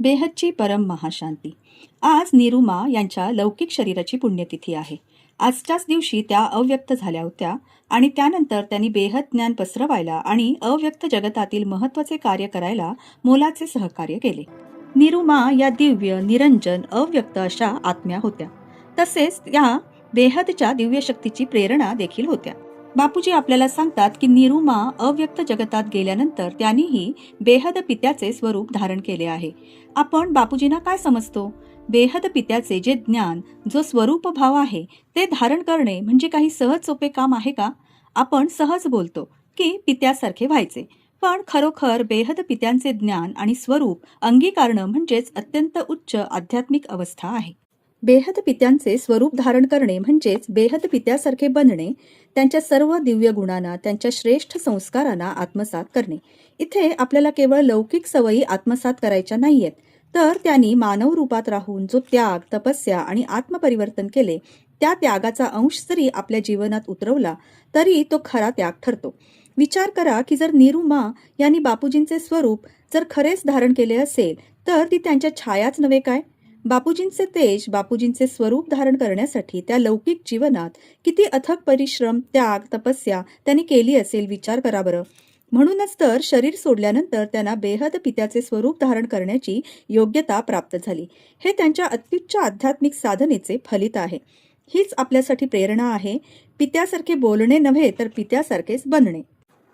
बेहदची परम महाशांती. आज निरुमा यांच्या लौकिक शरीराची पुण्यतिथी आहे. आजच्याच दिवशी त्या अव्यक्त झाल्या होत्या आणि त्यानंतर त्यांनी बेहद ज्ञान पसरवायला आणि अव्यक्त जगतातील महत्त्वाचे कार्य करायला मोलाचे सहकार्य केले. निरुमा या दिव्य निरंजन अव्यक्त अशा आत्म्या होत्या. तसेच या बेहदच्या दिव्य शक्तीची प्रेरणा देखील होत्या. बापूजी आपल्याला सांगतात की निरुमा अव्यक्त जगतात गेल्यानंतर त्यांनीही बेहद पित्याचे स्वरूप धारण केले आहे. आपण बापूजींना काय समजतो? बेहद पित्याचे जे ज्ञान जो स्वरूप भाव आहे ते धारण करणे म्हणजे काही सहज सोपे काम आहे का? आपण सहज बोलतो की पित्यासारखे व्हायचे. पण खरोखर बेहद पित्यांचे ज्ञान आणि स्वरूप अंगीकारणं म्हणजेच अत्यंत उच्च आध्यात्मिक अवस्था आहे. बेहद पित्यांचे स्वरूप धारण करणे म्हणजेच बेहद पित्यासारखे बनणे त्यांच्या सर्व दिव्य गुणांना त्यांच्या श्रेष्ठ संस्कारांना आत्मसात करणे. इथे आपल्याला केवळ लौकिक सवयी आत्मसात करायच्या नाहीयेत तर त्यांनी मानव रूपात राहून जो त्याग तपस्या आणि आत्मपरिवर्तन केले त्या त्यागाचा अंश जरी आपल्या जीवनात उतरवला तरी तो खरा त्याग ठरतो. विचार करा की जर निरुमा यांनी बापूजींचे स्वरूप जर खरेच धारण केले असेल तर ती त्यांच्या छायाच नव्हे काय? बापूजींचे तेज बापूजींचे स्वरूप धारण करण्यासाठी त्या लौकिक जीवनात किती अथक परिश्रम त्याग तपस्या त्यांनी केली असेल विचार करा बरं. म्हणूनच तर शरीर सोडल्यानंतर त्यांना बेहद पित्याचे स्वरूप धारण करण्याची योग्यता प्राप्त झाली. हे त्यांच्या अत्युच्च आध्यात्मिक साधनेचे फलित आहे. हीच आपल्यासाठी प्रेरणा आहे. पित्यासारखे बोलणे नव्हे तर पित्यासारखेच बनणे.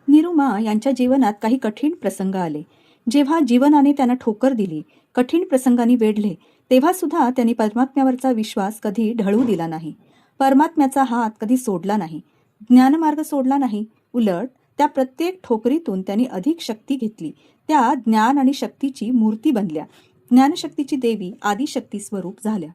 निरुमा यांच्या जीवनात काही कठीण प्रसंग आले. जेव्हा जीवनाने त्यांना ठोकर दिली कठीण प्रसंगाने वेढले तेव्हा सुद्धा त्यांनी परमात्म्यावरचा विश्वास कधी ढळू दिला नाही. परमात्म्याचा हात कधी सोडला नाही. ज्ञानमार्ग सोडला नाही. उलट त्या प्रत्येक ठोकरीतून त्यांनी अधिक शक्ती घेतली. त्या ज्ञान आणि शक्तीची मूर्ती बनल्या. ज्ञानशक्तीची देवी आदिशक्ती स्वरूप झाल्या.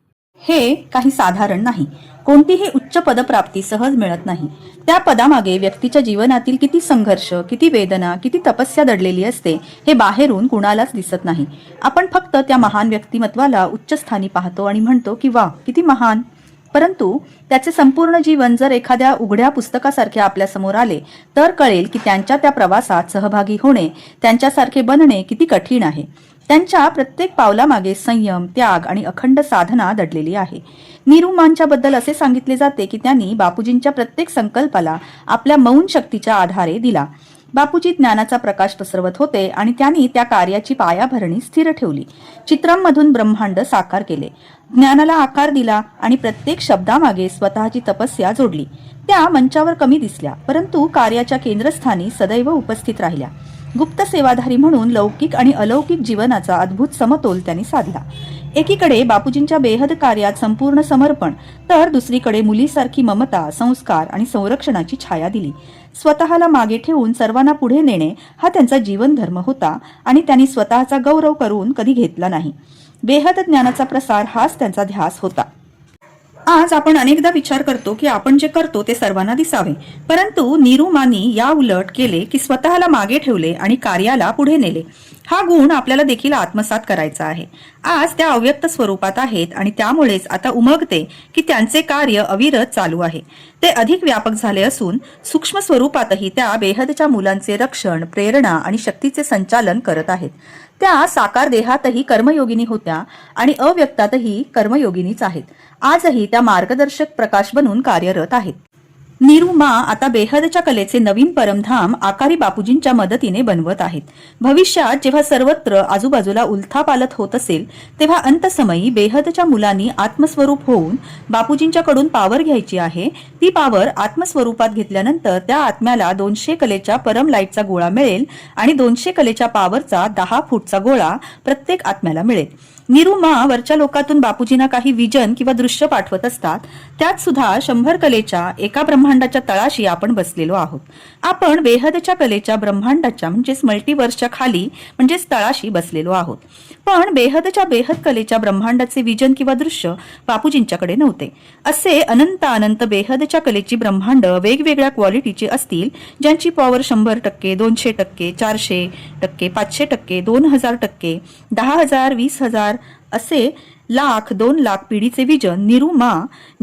हे काही साधारण नाही. कोणतीही उच्च पदप्राप्ती सहज मिळत नाही. त्या पदामागे व्यक्तीच्या जीवनातील किती संघर्ष किती वेदना किती तपस्या दडलेली असते हे बाहेरून कुणालाच दिसत नाही. आपण फक्त त्या महान व्यक्तिमत्वाला उच्चस्थानी पाहतो आणि म्हणतो की वा किती महान. परंतु त्याचे संपूर्ण जीवन जर एखाद्या उघड्या पुस्तकासारखे आपल्यासमोर आले तर कळेल की त्यांच्या त्या प्रवासात सहभागी होणे त्यांच्यासारखे बनणे किती कठीण आहे. त्यांच्या प्रत्येक पावलामागे संयम त्याग आणि अखंड साधना दडलेली आहे. निरुमांच्या बद्दल असे सांगितले जाते की त्यांनी बापूजींच्या प्रत्येक संकल्पाला आपल्या मौन शक्तीच्या आधारे दिला. बापूजी ज्ञानाचा प्रकाश पसरवत होते आणि त्यांनी त्या कार्याची पायाभरणी स्थिर ठेवली. चित्रांमधून ब्रह्मांड साकार केले. ज्ञानाला आकार दिला आणि प्रत्येक शब्दामागे स्वतःची तपस्या जोडली. त्या मंचावर कमी दिसल्या परंतु कार्याच्या केंद्रस्थानी सदैव उपस्थित राहिल्या. गुप्त सेवाधारी म्हणून लौकिक आणि अलौकिक जीवनाचा अद्भुत समतोल त्यांनी साधला. एकीकडे बापूजींच्या बेहद कार्यात संपूर्ण समर्पण तर दुसरीकडे मुलीसारखी ममता संस्कार आणि संरक्षणाची छाया दिली. स्वतःला मागे ठेवून सर्वांना पुढे नेणे हा त्यांचा जीवनधर्म होता आणि त्यांनी स्वतःचा गौरव करून कधी घेतला नाही. बेहद ज्ञानाचा प्रसार हाच त्यांचा ध्यास होता. आज आपण अनेकदा विचार करतो की आपण जे करतो ते सर्वांना दिसावे. परंतु निरुमानी या उलट केले की स्वतःला मागे ठेवले आणि कार्याला पुढे नेले. हा गुण आपल्याला देखील आत्मसात करायचा आहे. आज त्या अव्यक्त स्वरूपात आहेत आणि त्यामुळेच आता उमगते की त्यांचे कार्य अविरत चालू आहे. ते अधिक व्यापक झाले असून सूक्ष्म स्वरूपातही त्या बेहदच्या मुलांचे रक्षण प्रेरणा आणि शक्तीचे संचालन करत आहेत. त्या साकार देहातही कर्मयोगिनी होत्या आणि अव्यक्तातही कर्मयोगिनीच आहेत. आजही त्या मार्गदर्शक प्रकाश बनून कार्यरत आहेत. निरुमा आता बेहदच्या कलेचे नवीन परमधाम आकारी बापूजींच्या मदतीने बनवत आहेत. भविष्यात जेव्हा सर्वत्र आजूबाजूला उलथा पालत होत असेल तेव्हा अंतसमयी बेहदच्या मुलांनी आत्मस्वरूप होऊन बापूजींच्याकडून पावर घ्यायची आहे. ती पावर आत्मस्वरूपात घेतल्यानंतर त्या आत्म्याला दोनशे कलेच्या परम लाईटचा गोळा मिळेल आणि दोनशे कलेच्या पावरचा दहा फूटचा गोळा प्रत्येक आत्म्याला मिळेल. निरुमा वरच्या लोकातून बापूजींना काही विजन किंवा दृश्य पाठवत असतात. त्यात सुद्धा शंभर कलेच्या एका ब्रह्मांडाच्या तळाशी आपण बसलेलो आहोत. आपण बेहदच्या कलेच्या ब्रह्मांडाच्या म्हणजेच मल्टीवर्सच्या खाली म्हणजेच तळाशी बसलेलो आहोत. पण बेहदच्या बेहद कलेच्या ब्रह्मांडाचे विजन किंवा दृश्य बापूजींच्याकडे नव्हते. असे अनंत अनंत बेहदच्या कलेची ब्रह्मांड वेगवेगळ्या क्वालिटीची असतील ज्यांची पॉवर शंभर टक्के दोनशे टक्के चारशे टक्के पाचशे टक्के दोन हजार टक्के दहा हजार वीस हजार असे लाख दोन लाख पिढीचे विजन निरू मा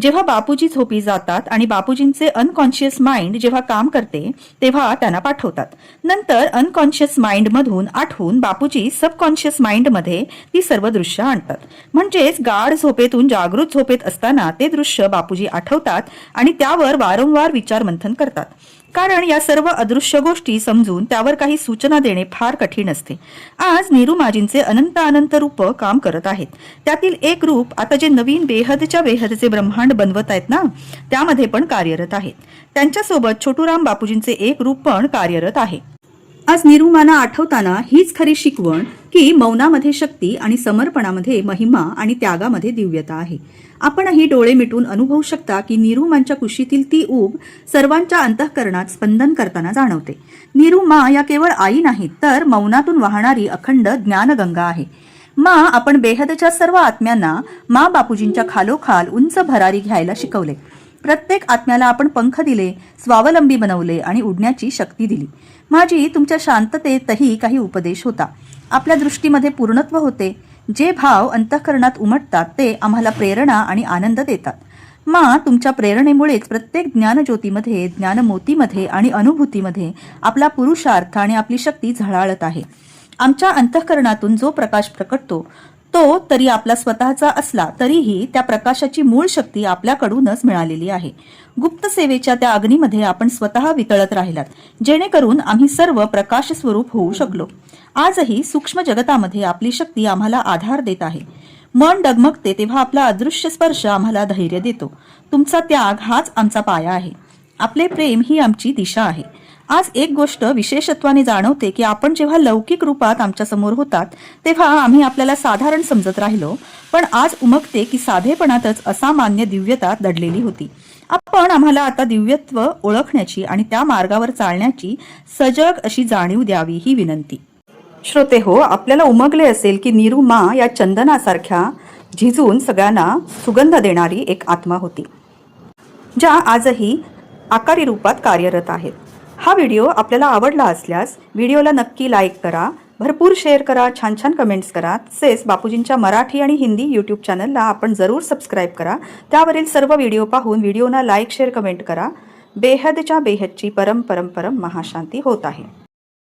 जेव्हा बापूजी झोपी जातात आणि बापूजींचे अनकॉन्शियस माइंड जेव्हा काम करते तेव्हा त्यांना पाठवतात. नंतर अनकॉन्शियस माइंड मधून आठवून बापूजी सबकॉन्शियस माइंडमध्ये ती सर्व दृश्य आणतात. म्हणजेच गाढ झोपेतून जागृत झोपेत असताना ते दृश्य बापूजी आठवतात आणि त्यावर वारंवार विचार मंथन करतात. कारण या सर्व अदृश्य गोष्टी समजून त्यावर काही सूचना देणे फार कठीण असते. आज नीरू माजींचे अनंत अनंत रूप काम करत आहेत. त्यातील एक रूप आता जे नवीन बेहदच्या बेहदचे ब्रह्मांड बनवत आहेत ना त्यामध्ये पण कार्यरत आहेत. त्यांच्यासोबत छोटूराम बापूजींचे एक रूप पण कार्यरत आहे. आज निरुमाना आठवताना हीच खरी शिकवण की मौनामध्ये शक्ती आणि समर्पणामध्ये महिमा आणि त्यागामध्ये दिव्यता आहे. आपणही डोळे मिटून अनुभवू शकता की निरुमांच्या कुशीतील ती ऊब सर्वांच्या अंतःकरणात स्पंदन करताना जाणवते. निरुमा या केवळ आई नाहीत तर मौनातून वाहणारी अखंड ज्ञानगंगा आहे. मा आपण बेहदच्या सर्व आत्म्यांना मा बापूजींच्या खालोखाल उंच भरारी घ्यायला शिकवले. प्रत्येक आत्म्याला आपण पंख दिले स्वावलंबी बनवले आणि उडण्याची शक्ती दिली. माझी तुमच्या शांततेतही काही उपदेश होता. आपल्या दृष्टीमध्ये पूर्णत्व होते. जे भाव अंतःकरणात उमटतात ते आम्हाला प्रेरणा आणि आनंद देतात. मा तुमच्या प्रेरणेमुळेच प्रत्येक ज्ञानज्योतीमध्ये ज्ञानमोतीमध्ये आणि अनुभूतीमध्ये आपला पुरुषार्थ आणि आपली शक्ती झळाळत आहे. आमच्या अंतःकरणातून जो प्रकाश प्रकटतो तो तरी आपला स्वतःचा असला तरीही त्या प्रकाशाची मूळ शक्ती आपल्याकडूनच मिळालेली आहे. गुप्त सेवेच्या त्या अग्नीमध्ये आपण स्वतः वितळत राहिलात जेणेकरून आम्ही सर्व प्रकाश स्वरूप होऊ शकलो. आजही सूक्ष्म जगतामध्ये आपली शक्ती आम्हाला आधार देत आहे. मन डगमगते तेव्हा आपला अदृश्य स्पर्श आम्हाला धैर्य देतो. तुमचा त्याग हाच आमचा पाया आहे. आपले प्रेम ही आमची दिशा आहे. आज एक गोष्ट विशेषत्वाने जाणवते की आपण जेव्हा लौकिक रूपात आमच्यासमोर होतात तेव्हा आम्ही आपल्याला साधारण समजत राहिलो. पण आज उमगते की साधेपणातच असामान्य दिव्यता दडलेली होती. आपण आम्हाला आता दिव्यत्व ओळखण्याची आणि त्या मार्गावर चालण्याची सजग अशी जाणीव द्यावी ही विनंती. श्रोते हो आपल्याला उमगले असेल की निरुमा या चंदनासारख्या झिजून सगळ्यांना सुगंध देणारी एक आत्मा होती ज्या आजही आकारी रूपात कार्यरत आहेत. हा व्हिडिओ आपल्याला आवडला असल्यास व्हिडिओला नक्की लाईक करा भरपूर शेअर करा छान छान कमेंट्स करा. तसेच बापूजींच्या मराठी आणि हिंदी यूट्यूब चॅनलला आपण जरूर सबस्क्राईब करा. त्यावरील सर्व व्हिडिओ पाहून व्हिडिओना लाईक शेअर कमेंट करा. बेहदच्या बेहदची परम परम परम महाशांती होत आहे.